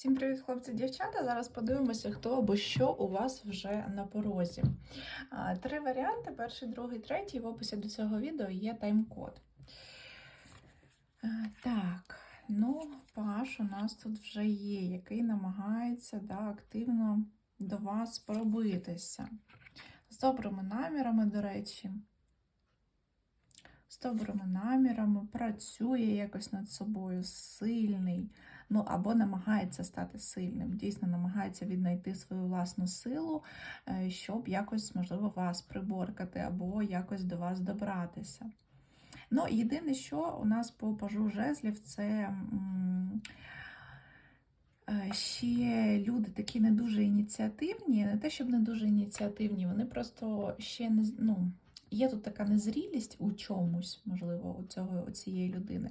Всім привіт, хлопці, дівчата. Зараз подивимося, хто або що у вас вже на порозі. Три варіанти: перший, другий, третій. В описі до цього відео є тайм-код. Так, ну, Паш у нас тут вже є, який намагається да, активно до вас пробитися. З добрими намірами, до речі. З добрими намірами, працює якось над собою, сильний ну або намагається стати сильним, дійсно намагається віднайти свою власну силу, е, щоб якось, можливо, вас приборкати, або якось до вас добратися. Ну, єдине, що у нас по пажу жезлів, це е, ще люди такі не дуже ініціативні, не те, щоб не дуже ініціативні, вони просто ще не ну, Є тут така незрілість у чомусь, можливо, у цього у цієї людини.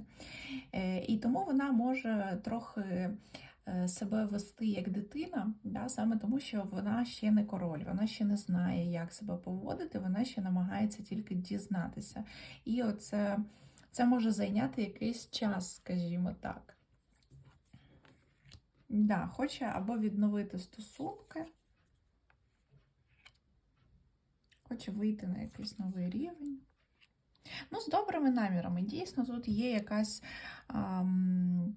Е, І тому вона може трохи е, себе вести як дитина, да, саме тому, що вона ще не король, вона ще не знає, як себе поводити, вона ще намагається тільки дізнатися. І оце це може зайняти якийсь час, скажімо так. Да, Хоче або відновити стосунки, хоче вийти на якийсь новий рівень. Ну, з добрими намірами. Дійсно, тут є якась. Ам,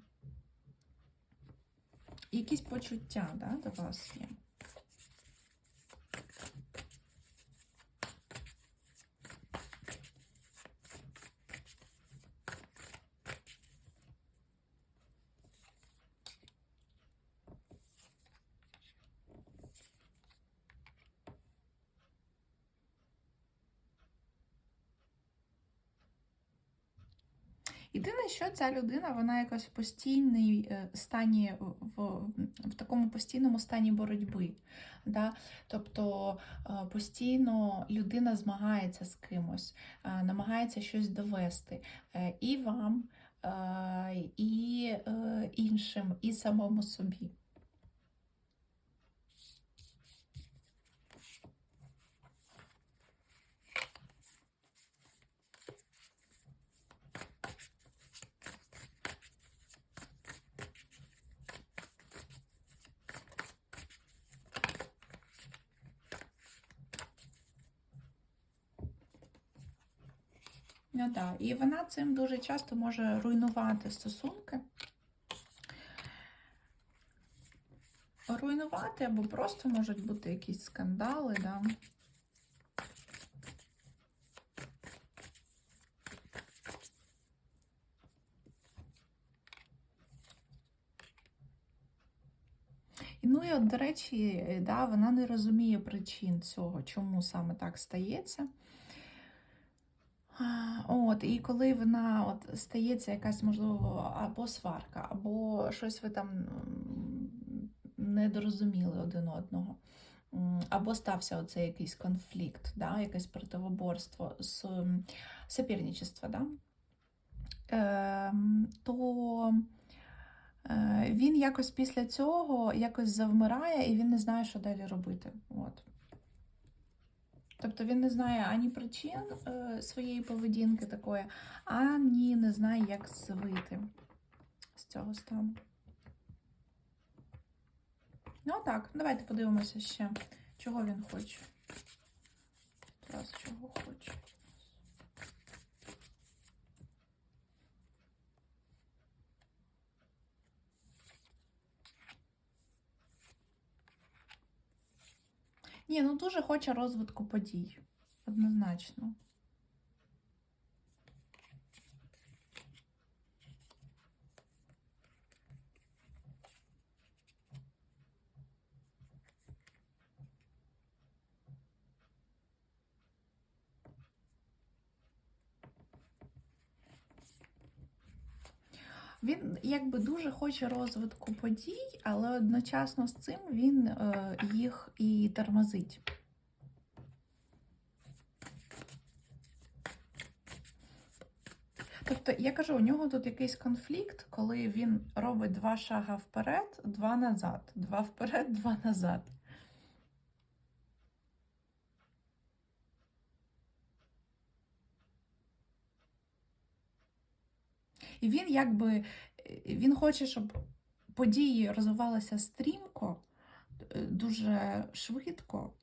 якісь почуття да, до вас є. Єдине, що ця людина, вона якось в постійній е, стані, в, в такому постійному стані боротьби. Да? Тобто е, постійно людина змагається з кимось, е, намагається щось довести і вам, і іншим, і самому собі. Да. І вона цим дуже часто може руйнувати стосунки. Руйнувати або просто можуть бути якісь скандали, да. Ну і от, до речі, да, вона не розуміє причин цього, чому саме так стається. От, і коли вона от стається якась, можливо, або сварка, або щось ви там м, не дорозуміли один одного, або стався оцей якийсь конфлікт, да, якесь противоборство, соперничество, да, ем, то е, він якось після цього якось завмирає і він не знає, що далі робити. От. Тобто він не знає ані причин е, своєї поведінки такої, ані не знає, як звити з цього стану. Ну так, давайте подивимося ще, чого він хоче. Раз, чого хоче. Ні, ну дуже хоче розвитку подій. Однозначно. Він якби дуже хоче розвитку подій, але одночасно з цим він е, їх і тормозить. Тобто, я кажу, у нього тут якийсь конфлікт, коли він робить два шага вперед, два назад, два вперед, два назад. І він якби е, він хоче, щоб події розвивалися стрімко, е, дуже швидко.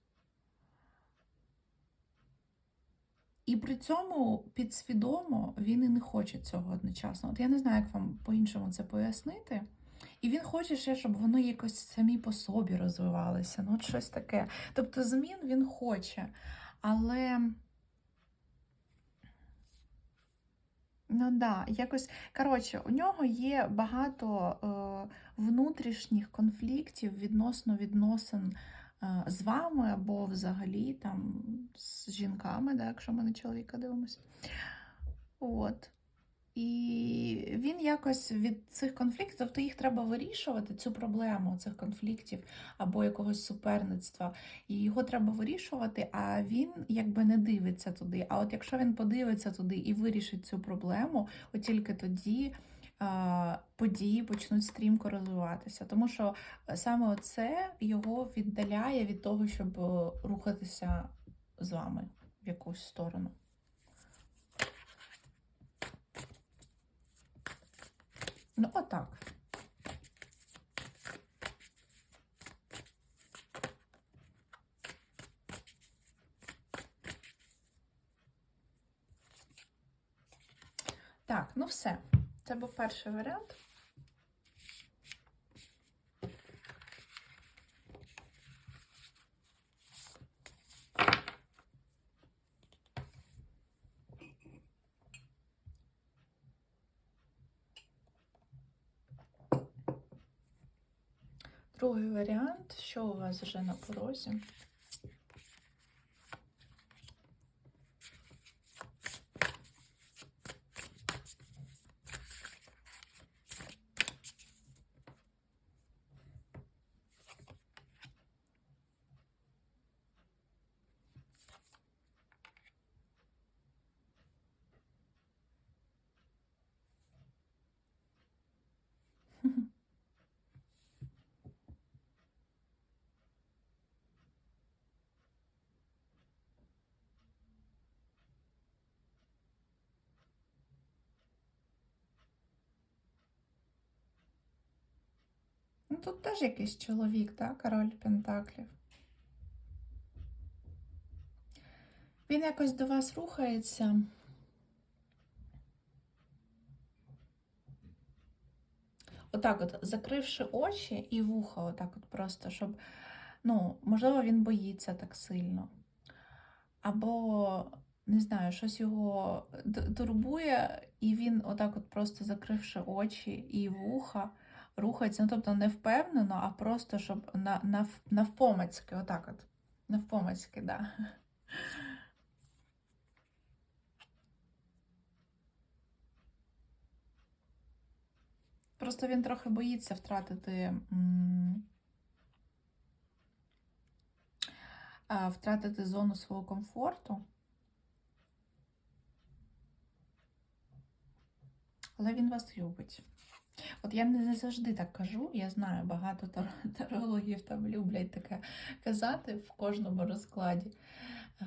І при цьому підсвідомо він і не хоче цього одночасно. От я не знаю, як вам по-іншому це пояснити. І він хоче ще, щоб воно якось самі по собі розвивалося. Ну, от щось таке. Тобто змін він хоче. Але. Ну да, якось. Коротше, у нього є багато е, внутрішніх конфліктів відносно відносин е, з вами або взагалі там з жінками, да, якщо ми на чоловіка дивимося. От. І він якось від цих конфліктів, тобто їх треба вирішувати, цю проблему цих конфліктів або якогось суперництва. І його треба вирішувати, а він якби не дивиться туди. А от якщо він подивиться туди і вирішить цю проблему, от тільки тоді а, події почнуть стрімко розвиватися. Тому що саме це його віддаляє від того, щоб е, рухатися з вами в якусь сторону. Ну, отак. Так, ну все. Це був перший варіант. Другий варіант, що у вас вже на порозі? Ну, тут теж якийсь чоловік, так? Король Пентаклів. Він якось до вас рухається. Отак, от, закривши очі і вуха, отак от просто, щоб, ну, можливо, він боїться так сильно. Або, не знаю, щось його турбує, і він, отак, от просто закривши очі і вуха, рухається, ну тобто не впевнено, а просто щоб на, нав, навпомацьки, отак от. Навпомацьки, да. Просто він трохи боїться втратити. Втратити зону свого комфорту. Але він вас любить. От я не завжди так кажу, я знаю, багато тарологів там люблять таке казати в кожному розкладі. Е,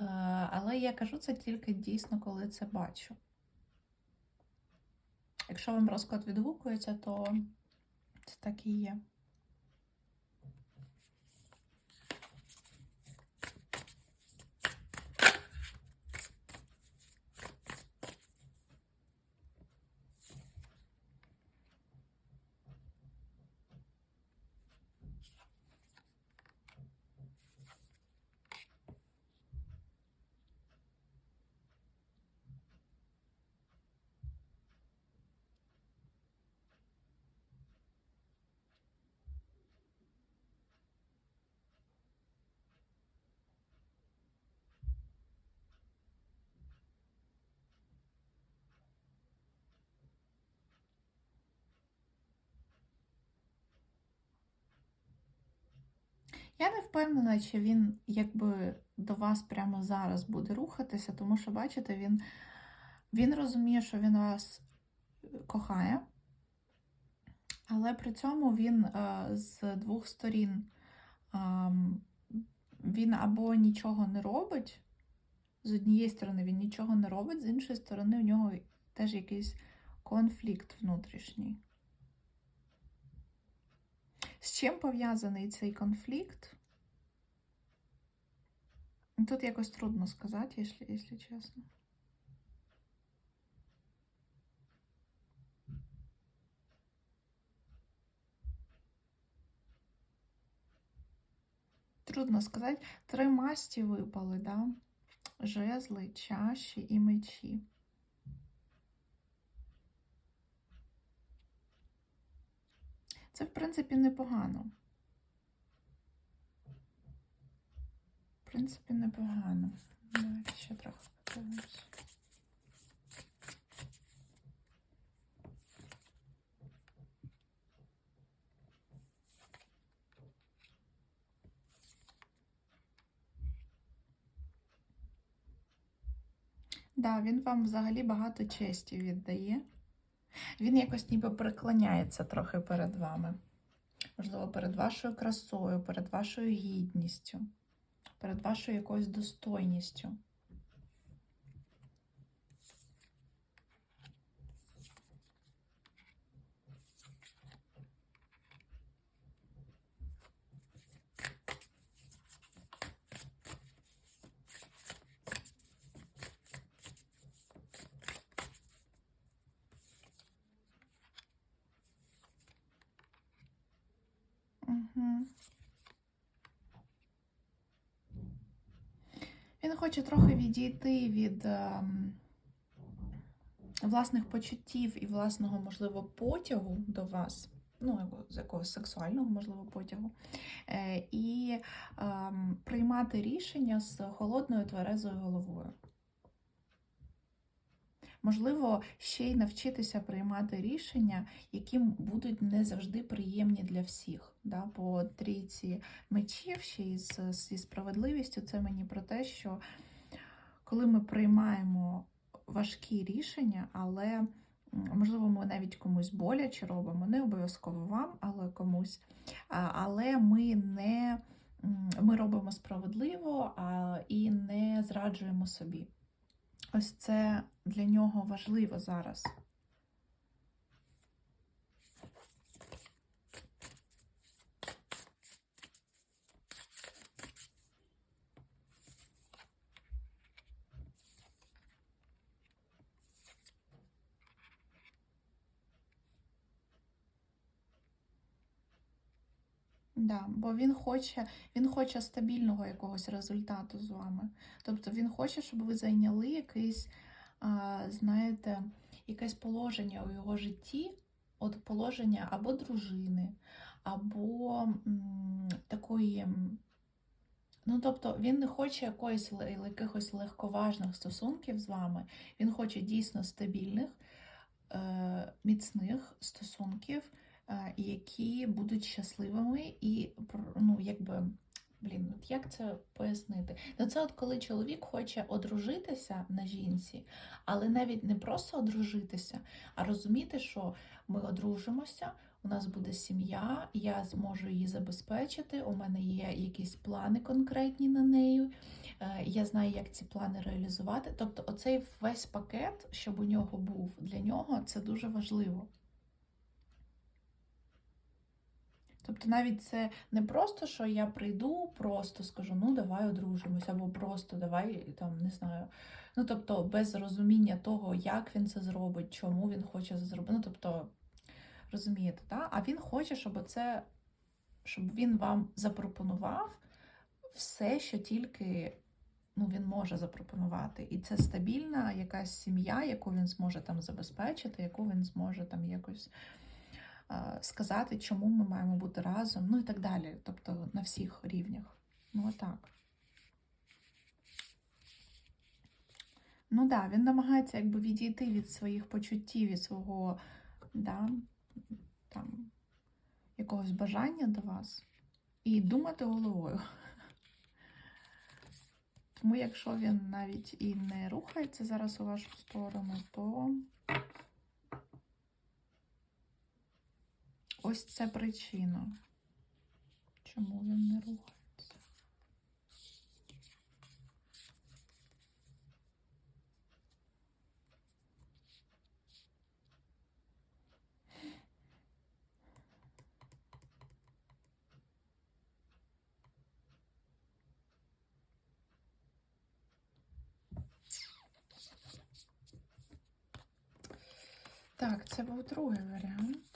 але я кажу це тільки дійсно, коли це бачу. Якщо вам розклад відгукується, то це так і є. Я не впевнена, чи він якби до вас прямо зараз буде рухатися, тому що, бачите, він він розуміє, що він вас е, кохає, але при цьому він е, з двох сторін а, він або нічого не робить, з однієї сторони він нічого не робить, з іншої сторони, у нього теж якийсь конфлікт внутрішній. З чим пов'язаний цей конфлікт? Тут якось трудно сказати, якщо, якщо чесно. Трудно сказати. Три масті випали, да? Жезли, чаші і мечі. Це, в принципі, непогано. В принципі, непогано. Давайте ще трохи подивимось. Да, він вам взагалі багато честі віддає. Він якось ніби преклоняється трохи перед вами. Можливо, перед вашою красою, перед вашою гідністю, перед вашою якоюсь достойністю. Хоче трохи відійти від ем, власних почуттів і власного, можливо, потягу до вас, ну, з якогось сексуального, можливо, потягу, е, і ем, приймати рішення з холодною тверезою головою. Можливо, ще й навчитися приймати рішення, які будуть не завжди приємні для всіх. Да? По трійці мечів ще й зі справедливістю, це мені про те, що коли ми приймаємо важкі рішення, але можливо, ми навіть комусь боляче робимо, не обов'язково вам, але комусь. Але ми не ми робимо справедливо і не зраджуємо собі. Ось це для нього важливо зараз. Да, бо він хоче, він хоче стабільного якогось результату з вами. Тобто він хоче, щоб ви зайняли якийсь, знаєте, якесь положення у його житті, от положення або дружини, або такої. Ну, тобто він не хоче якоїсь якихось легковажних стосунків з вами. Він хоче дійсно стабільних, е, міцних стосунків, е, які будуть щасливими і ну, якби. Блін, от як це пояснити? Ну, це от коли чоловік хоче одружитися на жінці, але навіть не просто одружитися, а розуміти, що ми одружимося, у нас буде сім'я, я зможу її забезпечити, у мене є якісь плани конкретні на неї, е, я знаю, як ці плани реалізувати. Тобто, оцей весь пакет, щоб у нього був для нього, це дуже важливо. Тобто навіть це не просто, що я прийду, просто скажу, ну давай одружимось, або просто давай там не знаю. Ну тобто без розуміння того, як він це зробить, чому він хоче це зробити. Ну тобто, розумієте, так? А він хоче, щоб це, щоб він вам запропонував все, що тільки ну, він може запропонувати. І це стабільна якась сім'я, яку він зможе там забезпечити, яку він зможе там якось сказати, чому ми маємо бути разом, ну і так далі. Тобто на всіх рівнях. Ну, отак. Ну так, да, він намагається якби відійти від своїх почуттів, від свого да, там, якогось бажання до вас і думати головою. Тому, якщо він навіть і не рухається зараз у вашу сторону, то Ось це причина, чому він не рухається. Так, це був другий варіант.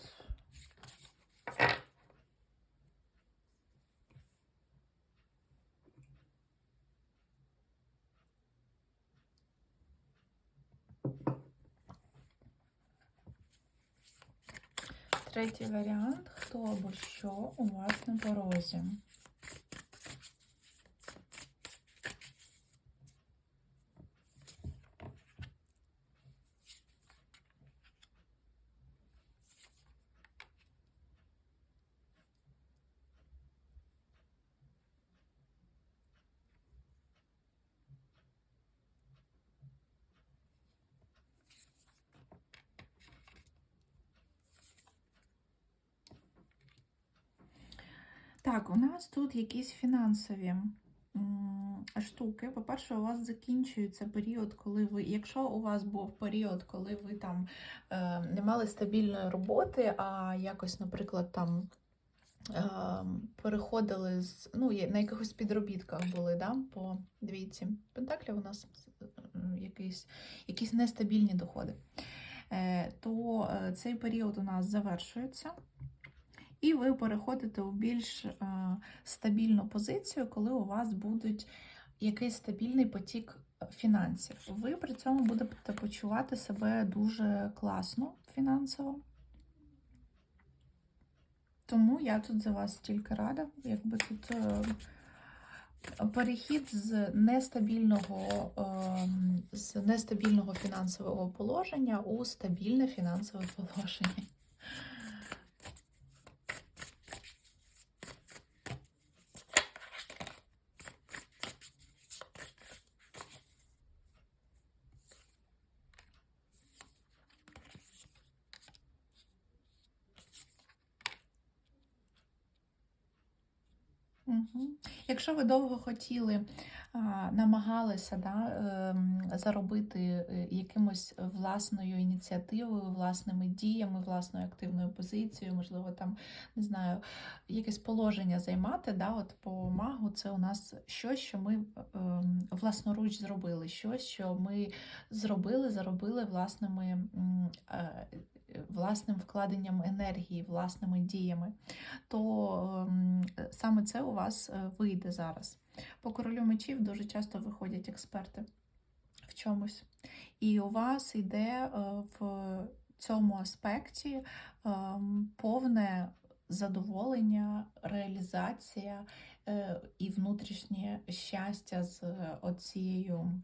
Третій варіант. Хто або що у вас на порозі? Так, у нас тут якісь фінансові штуки. По-перше, у вас закінчується період, коли ви, якщо у вас був період, коли ви там е, не мали стабільної роботи, а якось, наприклад, там е, переходили з ну, на якихось підробітках були, да, по двійці Пентаклів у нас якісь, якісь нестабільні доходи, е, то е, цей період у нас завершується. І ви переходите у більш е, стабільну позицію, коли у вас будуть якийсь стабільний потік фінансів. Ви при цьому будете почувати себе дуже класно фінансово. Тому я тут за вас тільки рада, якби тут е, перехід з нестабільного, е, з нестабільного фінансового положення у стабільне фінансове положення. Якщо ви довго хотіли, намагалися да, ем, заробити е, якимось власною ініціативою, власними діями, власною активною позицією, можливо, там не знаю, якесь положення займати. Да, от по магу це у нас щось, що ми ем, власноруч зробили, щось, що ми зробили, заробили власними е, власним вкладенням енергії, власними діями то ем, саме це у вас е, вийде зараз. По королю мечів дуже часто виходять експерти в чомусь. І у вас йде е, в цьому аспекті ем, повне задоволення, реалізація е, і внутрішнє щастя з оцією.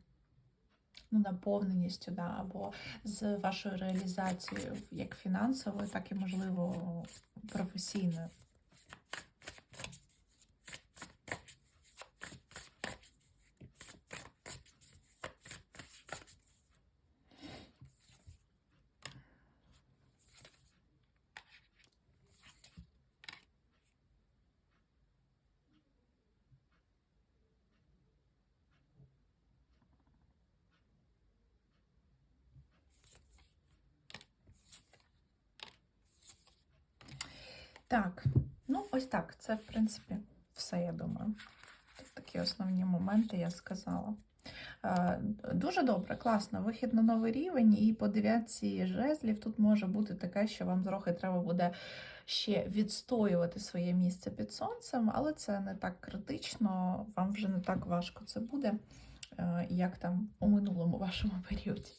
Ну, наповненістю, да, або з вашою реалізацією як фінансовою, так і, можливо, професійною. Так, ну ось так. Це, в принципі, все, я думаю. Тут такі основні моменти я сказала. Е, Дуже добре, класно. Вихід на новий рівень, і по дев'ятці жезлів тут може бути таке, що вам трохи треба буде ще відстоювати своє місце під сонцем, але це не так критично, вам вже не так важко це буде, е, як там у минулому вашому періоді.